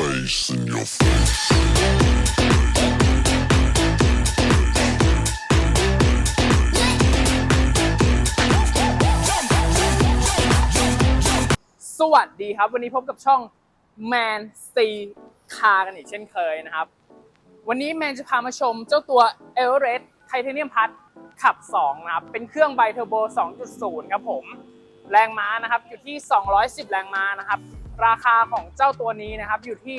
bass in your face. สวัสดีครับ วันนี้พบกับช่อง Man C Car กันอีกเช่นเคยนะครับ วันนี้แมนจะพามาชมเจ้าตัว e v e r e s t Titanium Plus ขับ 2 นะครับ เป็นเครื่องไบเทอร์โบ 2.0 ครับผม แรงม้านะครับ อยู่ที่ 210 แรงม้านะครับ ราคาของเจ้าตัวนี้นะครับอยู่ที่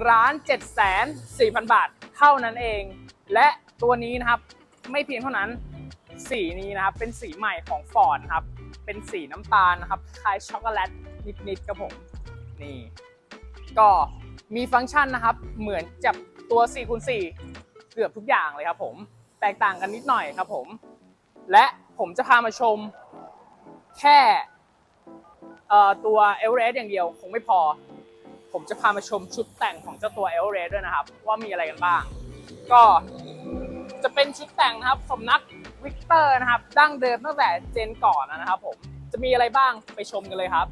1ล้าน7แสน4,000 บาทเท่านั้นเอง และตัวนี้นะครับไม่เพียงเท่านั้นสีนี้นะครับเป็นสีใหม่ของ Ford ครับเป็นสีน้ำตาลนะครับคล้ายช็อกโกแลตนิดๆครับผมนี่ก็มีฟังก์ชันนะครับเหมือนจับตัว4คูณ4เกือบทุกอย่างเลยครับผมแตกต่างกันนิดหน่อยครับผม และผมจะพามาชมแค่ ตัวเอเวอเรสต์อย่างเดียวคงไม่พอ ผมจะพามาชมชุดแต่งของเจ้าตัวเอเวอเรสต์ด้วยนะครับ ว่ามีอะไรกันบ้าง ก็จะเป็นชุดแต่งนะครับสำนักวิกเตอร์นะครับ ดั้งเดิมตั้งแต่เจนก่อนนะครับผมจะมีอะไรบ้างไปชมกันเลยครับ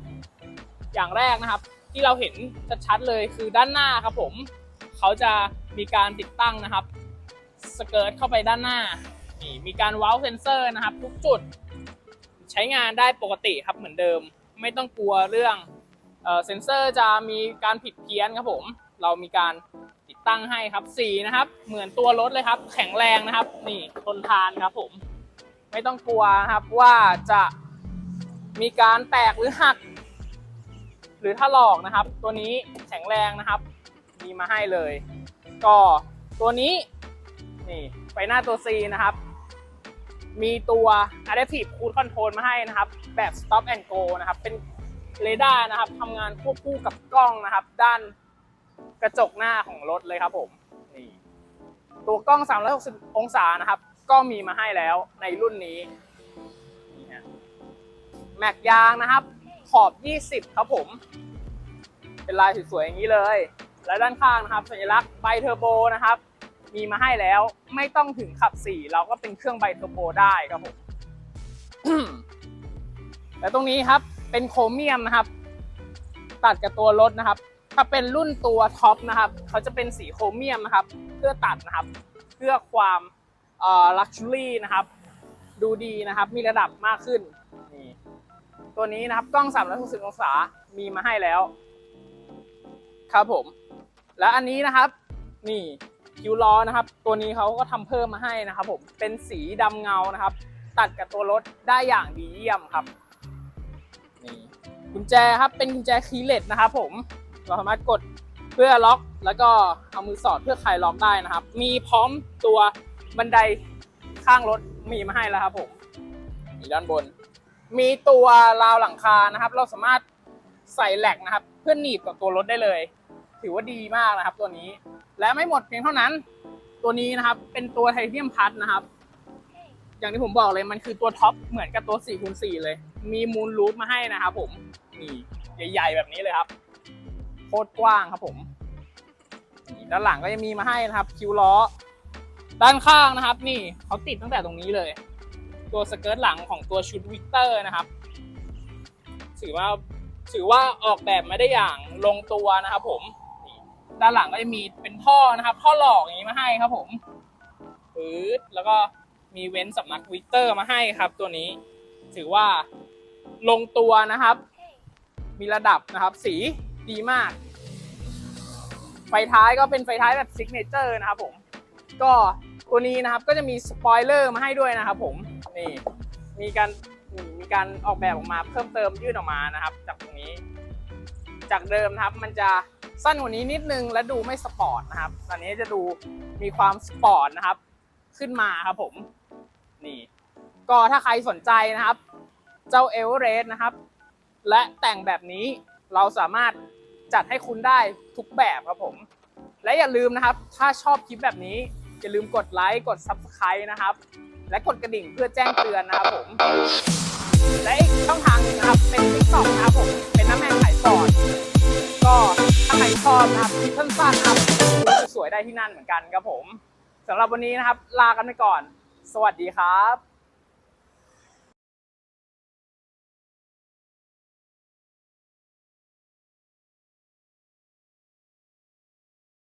อย่างแรกนะครับที่เราเห็นชัดๆเลยคือด้านหน้าครับผมเขาจะมีการติดตั้งนะครับสเกิร์ตเข้าไปด้านหน้านี่มีการว้าเซนเซอร์นะครับ ทุกจุด ใช้งานได้ปกติครับเหมือนเดิม ไม่ต้องกลัวเรื่องเซนเซอร์จะมีการผิดเพี้ยนครับผม เรามีการติดตั้งให้ครับสีนะครับ เหมือนตัวรถเลยครับ แข็งแรงนะครับ นี่ทนทานครับผม ไม่ต้องกลัวครับว่าจะมีการแตกหรือหัก หรือถ้าหลอกนะครับ ตัวนี้แข็งแรงนะครับ มีมาให้เลย ก็ตัวนี้นี่ไฟหน้าตัว C นะครับ มีตัว Adaptive Cruise Control มาให้นะครับ แบบ Stop and Go นะครับ เป็นเรดาร์นะครับทำงานควบคู่กับกล้องนะครับ ด้านกระจกหน้าของรถเลยครับผม นี่ ตัวกล้อง 360 องศานะครับ ก็มีมาให้แล้วในรุ่นนี้นี่ฮะแม็กยางนะครับ ขอบ 20 ครับผม เป็นลายสวยๆอย่างนี้เลย และด้านข้างนะครับ สัญลักษณ์ไบเทอร์โบนะครับ มีมาให้แล้ว ไม่ต้องถึงขับ 4 เราก็เป็นเครื่องไบเทอร์โบได้ครับผมและตรงนี้ครับเป็นโครเมียมนะครับ ตัดกับตัวรถนะครับ ถ้าเป็นรุ่นตัวท็อปนะครับ เขาจะเป็นสีโครเมียมนะครับ เพื่อตัดนะครับ เพื่อความเอ่อลักชัวรี่นะครับ ดูดีนะครับ มีระดับมากขึ้นนี่ตัวนี้นะครับกล้อง 360 องศา มีมาให้แล้ว ครับผม และอันนี้นะครับ นี่ คิวล้อนะครับ ตัวนี้เขาก็ทำเพิ่มมาให้นะครับผมเป็นสีดำเงานะครับ ตัดกับตัวรถได้อย่างดีเยี่ยมครับนี่กุญแจครับเป็นกุญแจคีย์เลสนะครับผมเราสามารถกดเพื่อล็อกแล้วก็เอามือสอดเพื่อคลายล็อกได้นะครับ มีพร้อมตัวบันไดข้างรถมีมาให้แล้วครับผมมีด้านบน มีตัวราวหลังคานะครับ เราสามารถใส่แหลกนะครับ เพื่อหนีบกับตัวรถได้เลย ถือว่าดีมากนะครับตัวนี้ และไม่หมดเพียงเท่านั้น ตัวนี้นะครับ เป็นตัวไทเทเนียมพัทนะครับ อย่างที่ผมบอกเลยมันคือตัวท็อปเหมือนกับตัว4คูณ4เลย มีมูลรูปมาให้นะครับผม นี่ใหญ่ๆแบบนี้เลยครับ โคตรกว้างครับผม ด้านหลังก็จะมีมาให้นะครับ คิวล้อ ด้านข้างนะครับ นี่เขาติดตั้งแต่ตรงนี้เลย ตัวสเกิร์ตหลังของตัวชุดวิกเตอร์นะครับ ถือว่าถือว่าออกแบบมาได้อย่างลงตัวนะครับผม ด้านหลังก็จะมีเป็นท่อนะครับ ท่อหลอกอย่างนี้มาให้ครับผมปื๊ดแล้วก็มีเว้นสำนักวิกเตอร์มาให้ครับ ตัวนี้ ถือว่าลงตัวนะครับ มีระดับนะครับ สีดีมาก ไฟท้ายก็เป็นไฟท้ายแบบซิกเนเจอร์นะครับผม ก็ตัวนี้นะครับก็จะมีสปอยเลอร์มาให้ด้วยนะครับผมนี่มีการมีการออกแบบออกมาเพิ่มเติมยื่นออกมานะครับ จากตรงนี้ จากเดิมนะครับมันจะ สั้นกว่านี้นิดนึงและดูไม่สปอร์ตนะครับตอนนี้จะดูมีความสปอร์ตนะครับ ขึ้นมาครับผมนี่ ก็ถ้าใครสนใจนะครับ เจ้าเอเวอเรสต์นะครับ และแต่งแบบนี้เราสามารถจัดให้คุณได้ทุกแบบครับผม และอย่าลืมนะครับ ถ้าชอบคลิปแบบนี้ อย่าลืมกดไลค์กด Subscribe นะครับ และกดกระดิ่งเพื่อแจ้งเตือนนะครับผม และอีกช่องทางหนึงนะครับ เป็น TikTok นะครับผม เป็นน้ำแมน อบนะครับคลิปสั้นๆครับสวยได้ที่นั่นเหมือนกันครับผมสำหรับวันนี้นะครับ ลากันไปก่อน สวัสดีครับ